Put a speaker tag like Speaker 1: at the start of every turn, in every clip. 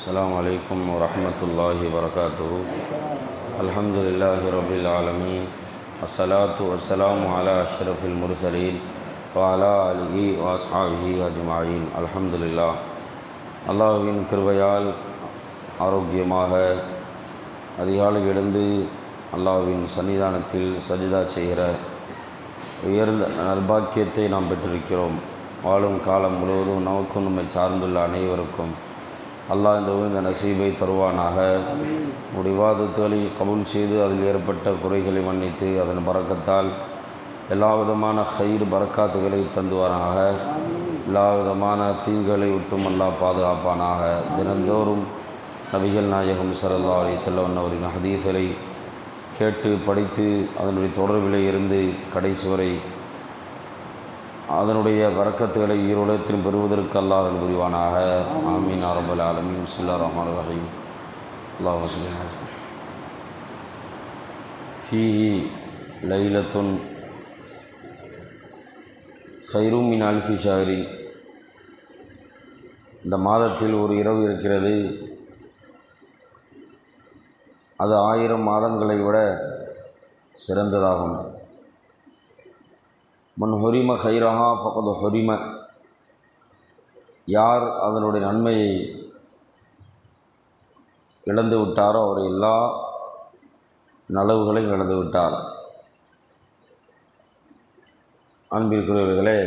Speaker 1: السلام عليكم ورحمة الله وبركاته الحمد لله رب العالمين والصلاة والسلام على أشرف المرسلين وعلى آله وأصحابه أجمعين الحمد لله அல்லாஹ்வின் கிருபையால் ஆரோக்கியமாக அதிகாலை எழுந்து அல்லாஹ்வின் சன்னிதானத்தில் சஜிதா செய்கிற உயர்ந்த நல்பாக்கியத்தை நாம் பெற்றிருக்கிறோம் வாழும் காலம் முழுவதும் நமக்கும் நம்மை சார்ந்துள்ள அனைவருக்கும் அல்லாஹ் இந்த உயர்ந்த நசீபை தருவானாக. முடிவாதத்துகளை கபுல் செய்து அதில் ஏற்பட்ட குறைகளை மன்னித்து அதன் பறக்கத்தால் எல்லா விதமான கயிறு பறக்காத்துகளை தந்துவானாக எல்லா விதமான தீங்குகளை விட்டும் அல்லாஹ் பாதுகாப்பானாக. தினந்தோறும் நபிகள் நாயகம் சரல்லா அலி செல்லவன் அவரின் ஹதீஸ்களை கேட்டு படித்து அதனுடைய தொடர்பிலே இருந்து கடைசி வரை அதனுடைய வரக்கத்துகளை ஈரோடத்திலும் பெறுவதற்கு அல்லாஹ் புரிவானாக. ஆமீன். அரபல் ஆலமீன். சுல்லா ரஹ்மான் ரஹீம். அல்லாஹ் ஃபீஹி லைலத்துன் ஹைரூமின் அல்ஃபி ஷஹரின் இந்த மாதத்தில் ஒரு இரவு இருக்கிறது. அது ஆயிரம் மாதங்களை விட சிறந்ததாகும். மன் ஹொரிம ஹைரஹா ஃபகது ஹொரிம. யார் அதனுடைய நன்மையை இழந்து விட்டாரோ அவர் எல்லா நலவுகளையும் இழந்து விட்டார். அன்பிற்குரியவர்களே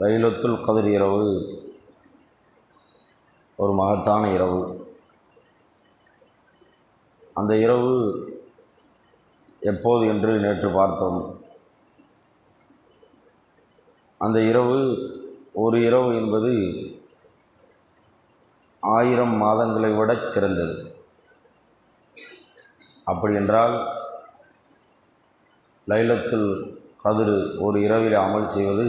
Speaker 1: ரயிலத்துல் கதிர் இரவு ஒரு மகத்தான இரவு. அந்த இரவு எப்போது என்று நேற்று பார்த்தோம். அந்த இரவு ஒரு இரவு என்பது ஆயிரம் மாதங்களை விட சிறந்தது. அப்படி என்றால் லைலத்துல் கதிர் ஒரு இரவில் அமல் செய்வது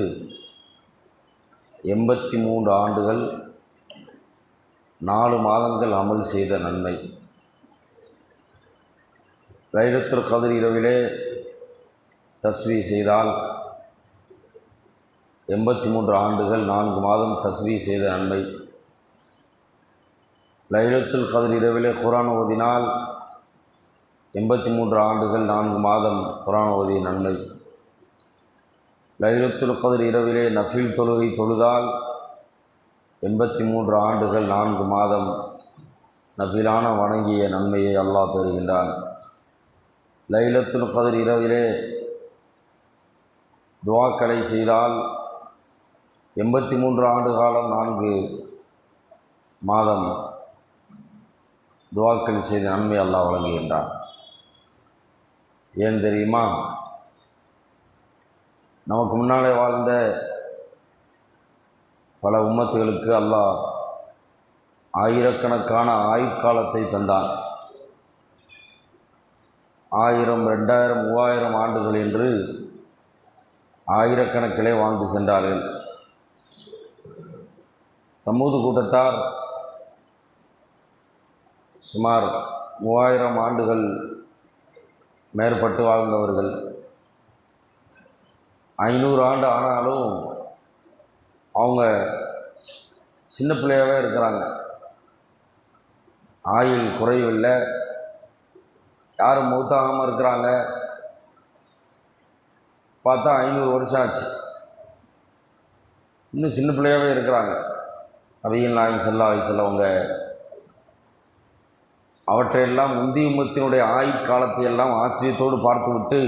Speaker 1: எண்பத்தி மூன்று ஆண்டுகள் நாலு மாதங்கள் அமல் செய்த நன்மை. லைலத்துல் கதிர் இரவிலே தஸ்வி செய்தால் எண்பத்தி மூன்று ஆண்டுகள் நான்கு மாதம் தஸ்வி செய்த நன்மை. லைலத்துல் கதிர் இரவிலே குரான் ஓதினால் எண்பத்தி மூன்று ஆண்டுகள் நான்கு மாதம் குரான் ஓதிய நன்மை. லைலத்துல் கதிர் இரவிலே நஃபில் தொழுகை தொழுதால் எண்பத்தி மூன்று ஆண்டுகள் நான்கு மாதம் நஃபிலான வணங்கிய நன்மையை அல்லாஹ் தருகின்றான். லைலத்துல் கதிர் இரவிலே துவாக்களை செய்தால் எண்பத்தி மூன்று ஆண்டு காலம் நான்கு மாதம் துவாக்கள் செய்த நன்மை அல்லாஹ் வழங்குகின்றான். ஏன் தெரியுமா? நமக்கு முன்னாலே வாழ்ந்த பல உம்மத்துகளுக்கு அல்லாஹ் ஆயிரக்கணக்கான ஆயுட்காலத்தை தந்தான். ஆயிரம் ரெண்டாயிரம் மூவாயிரம் ஆண்டுகள் என்று ஆயிரக்கணக்கிலே வாழ்ந்து சென்றார்கள். சமூக கூட்டத்தார் சுமார் மூவாயிரம் ஆண்டுகள் மேற்பட்டு வாழ்ந்தவர்கள். ஐநூறு ஆண்டு ஆனாலும் அவங்க சின்ன பிள்ளையாகவே இருக்கிறாங்க. ஆயுள் குறைவில்லை. யாரும் மூத்தாகாமல் இருக்கிறாங்க. பார்த்தா ஐநூறு வருஷம் ஆச்சு. இன்னும் சின்ன பிள்ளையாகவே இருக்கிறாங்க. நபிகள் நாயம் செல்லா செல்லவங்க அவற்றையெல்லாம் முந்திய உமத்தினுடைய ஆயுட்காலத்தை எல்லாம் ஆச்சரியத்தோடு பார்த்துவிட்டு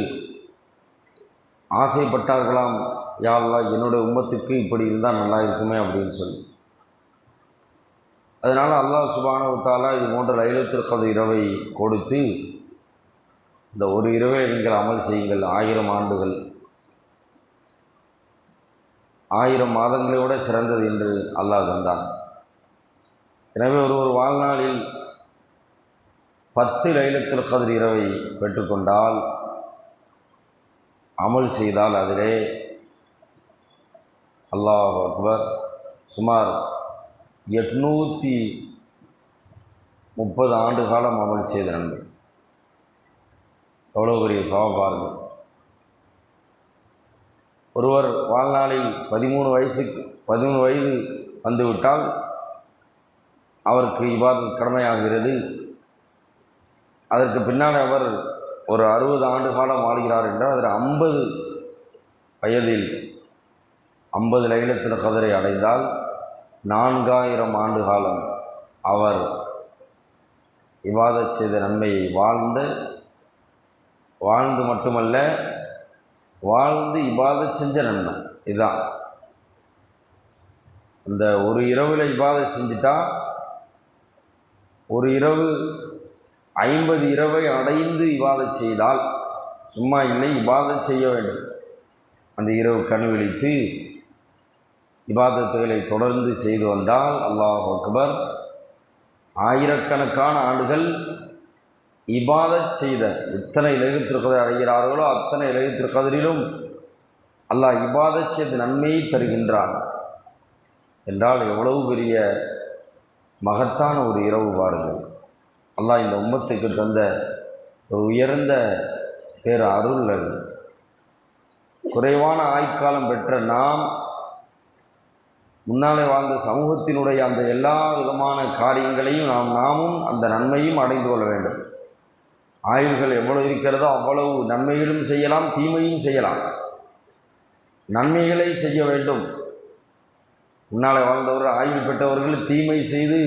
Speaker 1: ஆசைப்பட்டார்களாம் யாரெல்லாம் என்னுடைய உம்மத்துக்கு இப்படி இருந்தால் நல்லா இருக்குமே அப்படின்னு சொல்லி. அதனால் அல்லாஹ் சுபானவத்தாலா இது போன்ற லைலத்திற்கது இரவை கொடுத்து இந்த ஒரு இரவை நீங்கள் அமல் செய்யுங்கள் ஆயிரம் ஆண்டுகள் ஆயிரம் மாதங்களை விட சிறந்தது என்று அல்லாஹ் தந்தான். எனவே ஒரு ஒரு வாழ்நாளில் பத்து லைலத்தில் கதிர் இரவை பெற்றுக்கொண்டால் அமல் செய்தால் அதிலே அல்லாஹ் அக்பர் சுமார் எட்நூற்றி முப்பது ஆண்டு காலம் அமல் செய்த நன்மை. எவ்வளோ பெரிய சோகம் ஒருவர் வாழ்நாளில் பதிமூணு வயசுக்கு பதிமூணு வயது வந்துவிட்டால் அவருக்கு இவ்வாறு கடமையாகிறது. அதற்கு பின்னால் அவர் ஒரு அறுபது ஆண்டு காலம் வாழ்கிறார் என்றால் அதில் ஐம்பது வயதில் ஐம்பது லைலத்தில் கதிரை அடைந்தால் நான்காயிரம் ஆண்டு காலம் அவர் இபாதத் செய்த நன்மையை வாழ்ந்த வாழ்ந்து மட்டுமல்ல வாழ்ந்து இபாத செஞ்ச நன்மை இதுதான் அந்த ஒரு இரவில் இபாதத் செஞ்சிட்டா ஒரு இரவு ஐம்பது இரவை அடைந்து இபாதத் செய்தால் சும்மா இல்லை இபாதத் செய்ய வேண்டும். அந்த இரவு கண் விழித்து இபாதத்துகளை தொடர்ந்து செய்து வந்தால் அல்லாஹ் அக்பர் ஆயிரக்கணக்கான ஆண்டுகள் இபாதத் செய்த எத்தனை இலகுத்திருக்கதை அடைகிறார்களோ அத்தனை இலகுத்திருக்கதிலும் அல்லாஹ் இபாதத் செய்த நன்மையை தருகின்றான். என்றால் எவ்வளவு பெரிய மகத்தான ஒரு இரவு பாருங்கள். அல்லாஹ் இந்த உம்மத்துக்கு தந்த ஒரு உயர்ந்த பேர் அருள் அது. குறைவான ஆய்காலம் பெற்ற நாம் முன்னாலே வாழ்ந்த சமூகத்தினுடைய அந்த எல்லா விதமான காரியங்களையும் நாம் நாமும் அந்த நன்மையும் அடைந்து கொள்ள வேண்டும். ஆயுள்கள் எவ்வளவு இருக்கிறதோ அவ்வளவு நன்மைகளும் செய்யலாம் தீமையும் செய்யலாம். நன்மைகளை செய்ய வேண்டும். முன்னால் வாழ்ந்தவர் ஆயுள் பெற்றவர்கள் தீமை செய்து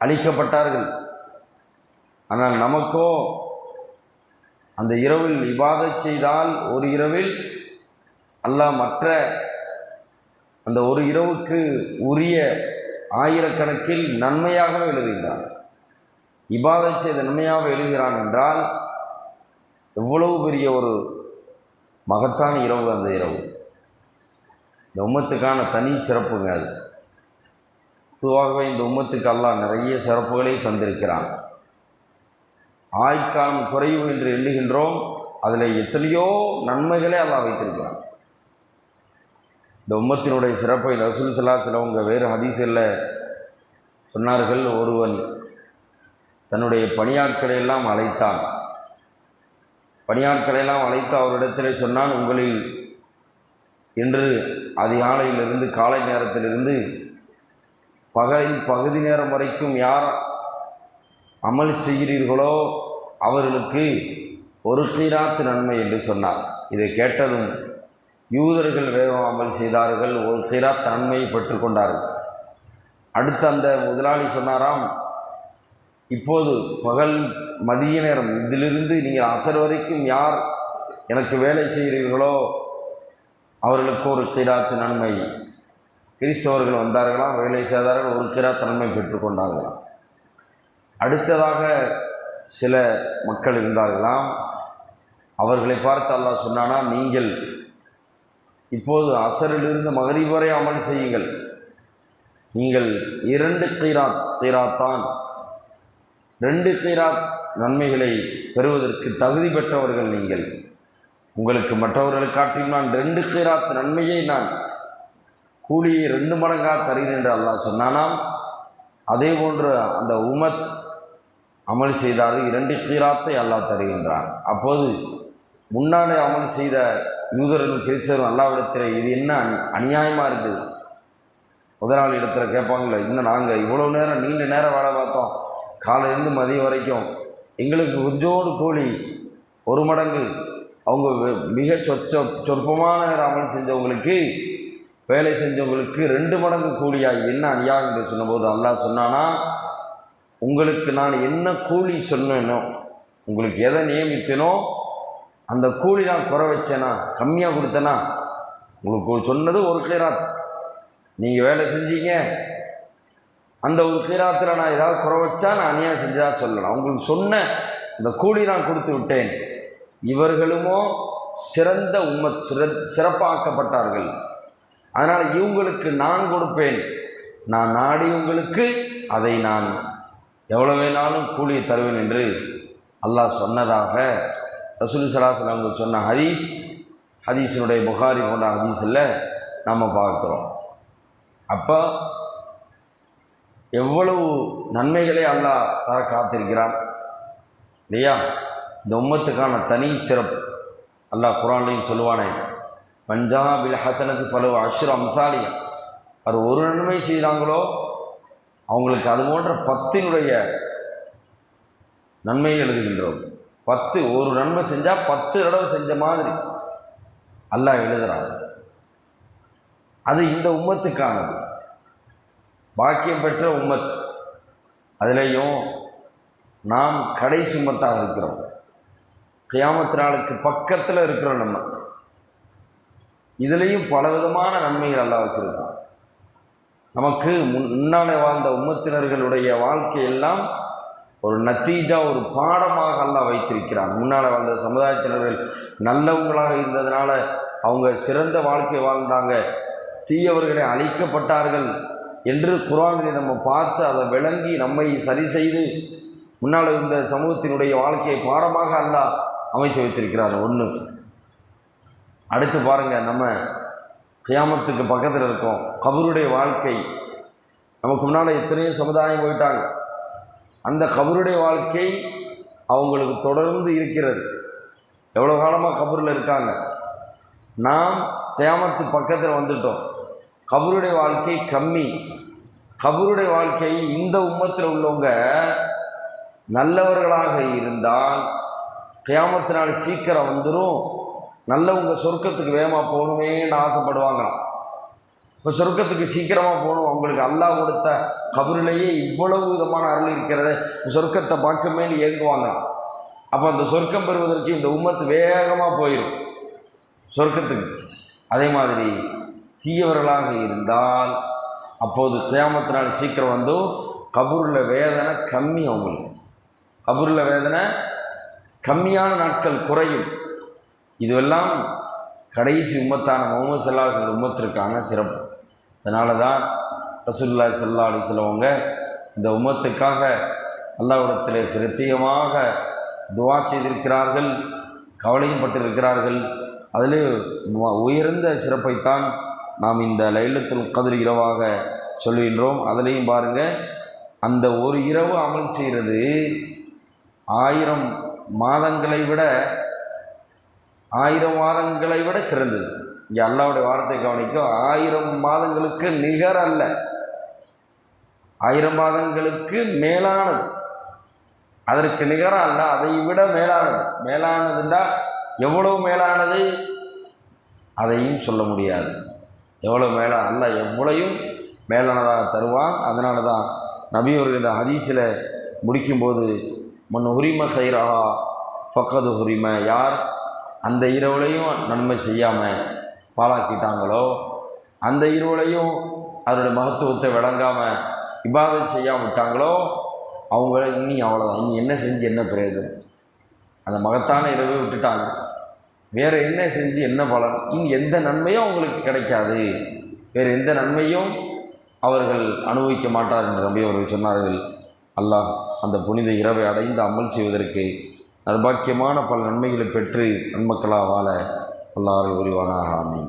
Speaker 1: அழிக்கப்பட்டார்கள். ஆனால் நமக்கோ அந்த இரவில் இபாதத் செய்தால் ஒரு இரவில் அல்லாஹ் மற்ற அந்த ஒரு இரவுக்கு உரிய ஆயிரக்கணக்கில் நன்மையாகவே எழுதுகிறான் இபாதை செய்த நன்மையாக எழுதுகிறான் என்றால் எவ்வளவு பெரிய ஒரு மகத்தான இரவு அந்த இரவு. இந்த உம்மத்துக்கான தனி சிறப்புங்க அது. பொதுவாகவே இந்த உம்மத்துக்கு அல்லாஹ் நிறைய சிறப்புகளை தந்திருக்கிறான். ஆயுட்காலம் குறைவு என்று எண்ணுகின்றோம் அதில் எத்தனையோ நன்மைகளை அல்லாஹ் வைத்திருக்கிறான். இந்த உம்மத்தினுடைய சிறப்பை ரசூல் சல்லா சிலவங்க வேறு ஹதீஸில் சொன்னார்கள் ஒருவன் தன்னுடைய பணியாட்களை எல்லாம் அழைத்தான். பணியாட்களை எல்லாம் அழைத்து அவரிடத்தில் சொன்னான் உங்களில் இன்று அதிகாலையிலிருந்து காலை நேரத்திலிருந்து பகலின் பகுதி நேரம் வரைக்கும் யார் அமல் செய்கிறீர்களோ அவர்களுக்கு ஒரு ஸ்ரீராத் நன்மை என்று சொன்னார். இதை கேட்டதும் யூதர்கள் வேகம் அமல் செய்தார்கள் ஒரு ஸ்ரீராத் நன்மையை பெற்றுக்கொண்டார்கள் அடுத்து அந்த முதலாளி சொன்னாராம் இப்போது பகல் மதிய நேரம் இதிலிருந்து நீங்கள் அசர் வரைக்கும் யார் எனக்கு வேலை செய்கிறீர்களோ அவர்களுக்கு ஒரு கிராத்து நன்மை. கிறிஸ்தவர்கள் வந்தார்களாம் வேலை செய்தார்கள் ஒரு கிராத்து நன்மை பெற்றுக்கொண்டார்களாம் அடுத்ததாக சில மக்கள் இருந்தார்களாம். அவர்களை பார்த்து அல்லாஹ் சொன்னானா நீங்கள் இப்போது அசரிலிருந்து மகரிப் வரை அமல் செய்யுங்கள். நீங்கள் இரண்டு கீராத் கீராத்தான் ரெண்டு சீராத் நன்மைகளை பெறுவதற்கு தகுதி பெற்றவர்கள் நீங்கள். உங்களுக்கு மற்றவர்களை காட்டியும் நான் ரெண்டு சீராத் நன்மையை நான் கூலியை ரெண்டு மடங்காக தருகிறேன் என்று அல்லாஹ் சொன்னானாம். அதே போன்று அந்த உமத் அமல் செய்தால் இரண்டு கீராத்தை அல்லாஹ் தருகின்றான். அப்போது முன்னாடி அமல் செய்த யூதரும் கிறிஸ்தரும் அல்லாவிடத்தில் இது என்ன அந் அநியாயமாக இருக்குது? முதலாளி இடத்துல கேட்பாங்களே இன்னும் நாங்கள் இவ்வளோ நேரம் நீண்ட நேரம் வேலை பார்த்தோம். காலையிலேருந்து மதியம் வரைக்கும் எங்களுக்கு கொஞ்சோடு கூலி ஒரு மடங்கு. அவங்க மிக சொச்ச சொற்பமான நேரம் அமல் செஞ்சவங்களுக்கு வேலை செஞ்சவங்களுக்கு ரெண்டு மடங்கு கூலியாக என்ன அநியாயம் என்று சொன்னபோது அல்லாஹ் சொன்னானா உங்களுக்கு நான் என்ன கூலி சொன்னேனோ உங்களுக்கு எதை நியமித்தேனோ அந்த கூலி நான் குறை வச்சேனா கம்மியாக கொடுத்தேனா? உங்களுக்கு சொன்னது ஒரு கிராத். நீங்கள் வேலை செஞ்சீங்க அந்த ஒரு கீராத்தில் நான் ஏதாவது குறை வச்சா நான் அநியாயம் செஞ்சதாக சொல்லலாம் உங்களுக்கு சொன்ன இந்த கூலி நான் கொடுத்து விட்டேன். இவர்களுமோ சிறந்த உம்ம சிற சிறப்பாக்கப்பட்டார்கள். அதனால் இவங்களுக்கு நான் கொடுப்பேன். நான் நாடி உங்களுக்கு அதை நான் எவ்வளோ வேணாலும் கூலியை தருவேன் என்று அல்லாஹ் சொன்னதாக ரசூல் சலாசல் அவங்க சொன்ன ஹதீஸ். ஹதீஸினுடைய புகாரி போன்ற ஹதீஸில் நம்ம பார்க்குறோம். அப்போ எவ்வளவு நன்மைகளை அல்லாஹ் தர காத்திருக்கிறான். இல்லையா? இந்த உம்மத்துக்கான தனி சிறப்பு. அல்லாஹ் குரான்லையும் சொல்லுவானே பஞ்சா பில் ஹசனத்து பலவு அஷ்ரு அம்சாலியா அவர் ஒரு நன்மை செய்தாங்களோ அவங்களுக்கு அது போன்ற பத்தினுடைய நன்மை எழுதுகின்றோம். பத்து ஒரு நன்மை செஞ்சால் பத்து தடவை செஞ்ச மாதிரி அல்லாஹ் எழுதுகிறான் அது இந்த உம்மத்துக்கானது. பாக்கியம் பெற்ற உம்மத். அதிலேயும் நாம் கடைசி உம்மத்தாக இருக்கிறோம். கியாமத்து நாளுக்கு பக்கத்தில் இருக்கிறோம் நம்ம. இதுலேயும் பலவிதமான நன்மைகள் எல்லாம் வச்சுருக்கோம் நமக்கு முன் முன்னாலே வாழ்ந்த உம்மத்தினர்களுடைய வாழ்க்கையெல்லாம் ஒரு நத்தீஜா ஒரு பாடமாக எல்லாம் வைத்திருக்கிறான். முன்னால் வாழ்ந்த சமுதாயத்தினர்கள் நல்லவங்களாக இருந்ததுனால அவங்க சிறந்த வாழ்க்கை வாழ்ந்தாங்க. தீயவர்களை அழிக்கப்பட்டார்கள். என்று குரானில் நம்ம பார்த்து அதை விளங்கி நம்மை சரி செய்து முன்னால் இருந்த சமூகத்தினுடைய வாழ்க்கையை பாடமாக அல்லா அமைத்து வைத்திருக்கிறார் ஒன்று அடுத்து பாருங்கள் நம்ம கியாமத்துக்கு பக்கத்தில் இருக்கோம். கபருடைய வாழ்க்கை. நமக்கு முன்னால் எத்தனையோ சமுதாயம் போயிட்டாங்க. அந்த கபருடைய வாழ்க்கை அவங்களுக்கு தொடர்ந்து இருக்கிறது. எவ்வளோ காலமாக கபரில் இருக்காங்க? நாம் கியாமத்து பக்கத்தில் வந்துட்டோம். கபருடைய வாழ்க்கை கம்மி. கபருடைய வாழ்க்கை இந்த உம்மத்தில் உள்ளவங்க நல்லவர்களாக இருந்தால் கியாமத்து நாள் சீக்கிரம் வந்துடும் நல்லவங்க சொர்க்கத்துக்கு வேகமாக போகணுமேன்னு ஆசைப்படுவாங்களாம். இப்போ சொர்க்கத்துக்கு சீக்கிரமாக போகணும். அவங்களுக்கு அல்லாஹ் கொடுத்த கபருலேயே இவ்வளவு விதமான அருள் இருக்கிறத. சொர்க்கத்தை பார்க்கமேன்னு ஏங்குவாங்களாம். அப்போ அந்த சொர்க்கம் பெறுவதற்கு இந்த உம்மத்து வேகமாக போயிடும் சொர்க்கத்துக்கு. அதே மாதிரி தீயவர்களாக இருந்தால் அப்போது கியாமத்து நாள் சீக்கிரம் வந்து கபூரில் வேதனை கம்மி அவங்களுக்கு. கபூரில் வேதனை கம்மியான நாட்கள் குறையும். இதுவெல்லாம் கடைசி உம்மத்தான முகமது சல்லாஹ் உம்மத்திற்கான சிறப்பு. அதனால தான் ரசூல்லா சல்லா அலி சொல்லவங்க இந்த உம்மத்துக்காக அல்லாவிடத்தில் பிரத்யேகமாக துவா செய்திருக்கிறார்கள் கவலையும் பட்டிருக்கிறார்கள். அதிலே உயர்ந்த சிறப்பைத்தான் நாம் இந்த லைலத்துல் கதிர் இரவாக சொல்கின்றோம். அதுலேயும் பாருங்கள் அந்த ஒரு இரவு அமல் செய்கிறது ஆயிரம் மாதங்களை விட ஆயிரம் மாதங்களை விட சிறந்தது. இங்கே அல்லாவுடைய வார்த்தை கவனிக்கும் ஆயிரம் மாதங்களுக்கு நிகர் அல்ல. ஆயிரம் மாதங்களுக்கு மேலானது. அதற்கு நிகராக அல்ல அதை விட மேலானது. மேலானதுண்டா எவ்வளவு மேலானது? அதையும் சொல்ல முடியாது. எவ்வளோ மேலே அல்ல எவ்வளையும் மேலானதாக தருவான். அதனால தான் நபி அவர்கள் இந்த ஹதீஸில் முடிக்கும்போது முன் உரிம ஹைரஹா ஃபக்கது உரிமை யார் அந்த இரவுலையும் நன்மை செய்யாமல் பாழாக்கிட்டாங்களோ அந்த இரவுலையும் அதனுடைய மகத்துவத்தை விளங்காமல் இபாதத் செய்யாம விட்டாங்களோ அவங்கள இனி அவ்வளோதான் இனி என்ன செஞ்சு என்ன பிரயோஜனம்? அந்த மகத்தான இரவை விட்டுட்டாங்க. வேறு என்ன செஞ்சு என்ன பலன்? இனி எந்த நன்மையும் அவங்களுக்கு கிடைக்காது. வேறு எந்த நன்மையும் அவர்கள் அனுபவிக்க மாட்டார் என்று நம்பி அவர்கள் சொன்னார்கள். அல்லாஹ் அந்த புனித இரவை அடைந்து அமல் செய்வதற்கு நர்பாக்கியமான பல நன்மைகளை பெற்று நன்மக்களாக வாழ அல்லாஹ் புரிவானாக. ஆமீன்.